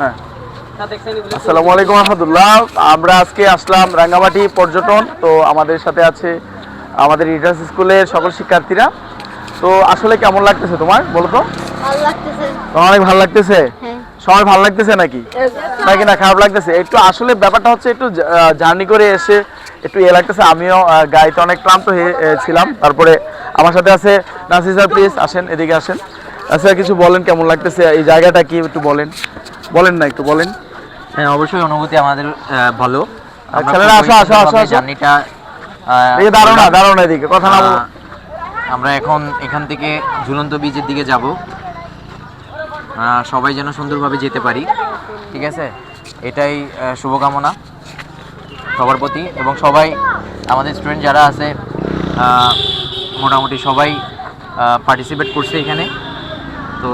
হ্যাঁ। আসসালামু আলাইকুম রহমতুল্লাহ আমরা আজকে আসলাম রাঙ্গামাটি পর্যটন। তো আমাদের সাথে আছে আমাদের রিডার্স স্কুলের সকল শিক্ষার্থীরা। তো আসলে কেমন লাগতেছে তোমার বলো তো? তোমার অনেক ভালো লাগতেছে? হ্যাঁ। সবাই ভালো লাগতেছে নাকি? নাকি না খারাপ লাগতেছে? একটু আসলে ব্যাপারটা হচ্ছে একটু জার্নি করে এসে একটু ইয়ে লাগতেছে। আমিও গাড়িতে অনেক ক্লান্ত হয়ে ছিলাম। তারপরে আমার সাথে আছে নাসির স্যার প্লিজ আসেন এদিকে আসেন। আচ্ছা কিছু বলেন কেমন লাগতেছে? এই জায়গাটা কি একটু বলেন। বলেন না একটু বলেন। হ্যাঁ অবশ্যই অনুভূতি আমাদের ভালো। ছেলেরা আসো, আসো, আসো, জার্নিটা আহ, এদিকে দাঁড়াও না করলাম। দাঁড়াও না এদিকে কথা না আমরা এখন এখান থেকে ঝুলন্ত বীজের দিকে যাব। সবাই যেন সুন্দরভাবে যেতে পারি ঠিক আছে? এটাই শুভকামনা সবার প্রতি। এবং সবাই আমাদের স্টুডেন্ট যারা আছে মোটামুটি সবাই পার্টিসিপেট করছে এখানে। তো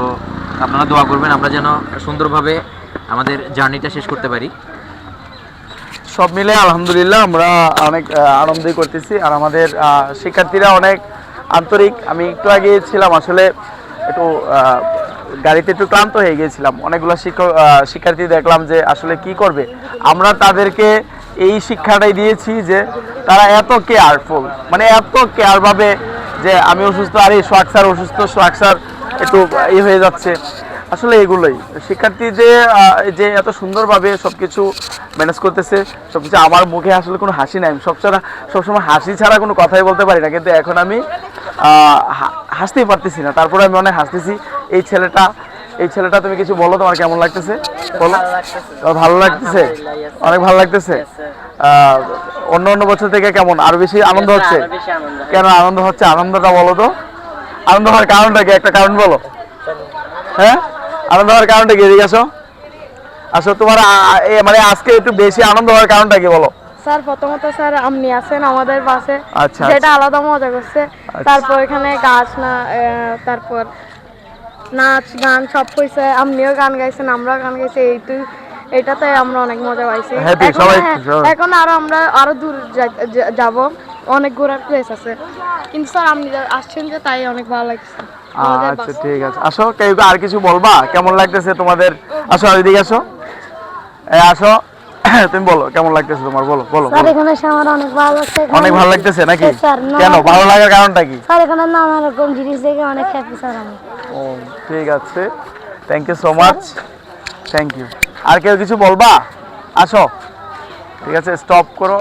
আপনারা দোয়া করবেন, আমরা যেন সুন্দরভাবে আমাদের জার্নিটা শেষ করতে পারি। সব মিলে আলহামদুলিল্লাহ আমরা অনেক আনন্দই করতেছি। আর আমাদের শিক্ষার্থীরা অনেক আন্তরিক। আমি একটু আগে ছিলাম, আসলে একটু গাড়িতে একটু ক্লান্ত হয়ে গিয়েছিলাম। অনেকগুলো শিক্ষক শিক্ষার্থী দেখলাম যে আসলে কি করবে। আমরা তাদেরকে এই শিক্ষাটাই দিয়েছি যে তারা এত কেয়ারফুল মানে এত কেয়ারভাবে যে আমি অসুস্থ, আরে স্যার অসুস্থ সোয়াক স্যার একটু ইয়ে হয়ে যাচ্ছে। আসলে এগুলোই। শিক্ষার্থী যে যে এত সুন্দরভাবে সব কিছু ম্যানেজ করতেছে সব কিছু আমার মুখে আসলে কোনো হাসি নাই। আমি সবসময় সবসময় হাসি ছাড়া কোনো কথাই বলতে পারি না। কিন্তু এখন আমি হাসতেই পারতেছি না। তারপরে আমি অনেক হাসতেছি। এই ছেলেটা এই ছেলেটা তুমি কিছু বলো তোমার কেমন লাগতেছে? বলো। ভালো লাগতেছে? অনেক ভালো লাগতেছে? অন্য অন্য বছর থেকে কেমন? আরও বেশি আনন্দ হচ্ছে। কেন আনন্দ হচ্ছে? আনন্দটা বলো তো। আনন্দ হওয়ার কারণটা কি? একটা কারণ বলো। হ্যাঁ? আনন্দ হওয়ার কারণটা কি? এদিকে আসো। আসো তোমার মানে আজকে একটু বেশি আনন্দ হওয়ার কারণটা কি বলো? স্যার প্রথমত স্যার আপনি আছেন আমাদের বাসে আচ্ছা, যেটা আলাদা মজা করছে। তারপর এখানে গাছ না তারপর নাচ গান সব কইছে আপনিও গান গাইছেন আমরাও গান গাইছি। এইটু এটাতে আমরা অনেক মজা পাইছি। এখন হ্যাঁ, এখন আরও আমরা আরও দূর যাব। অনেক ঘোরার প্লেস আছে। কিন্তু স্যার আপনি আসছেন যে তাই অনেক ভালো লাগছে। আচ্ছা ঠিক আছে। আসো কেউ আর কিছু বলবা? কেমন লাগতেছে তোমাদের? আসো এদিকে আসো। আসো। তুমি বলো কেমন লাগতেছে তোমার? বলো বলো স্যার এখানে এসে আমার অনেক ভালো লাগছে। অনেক ভালো লাগতেছে নাকি? কেন? ভালো লাগার কারণটা কি? স্যার এখানে নানা রকম জিনিস দেখে অনেক হ্যাপি স্যার আমি। ও ঠিক আছে। Thank you so much thank you আর কেউ কিছু বলবা? আসো। ঠিক আছে স্টপ করো।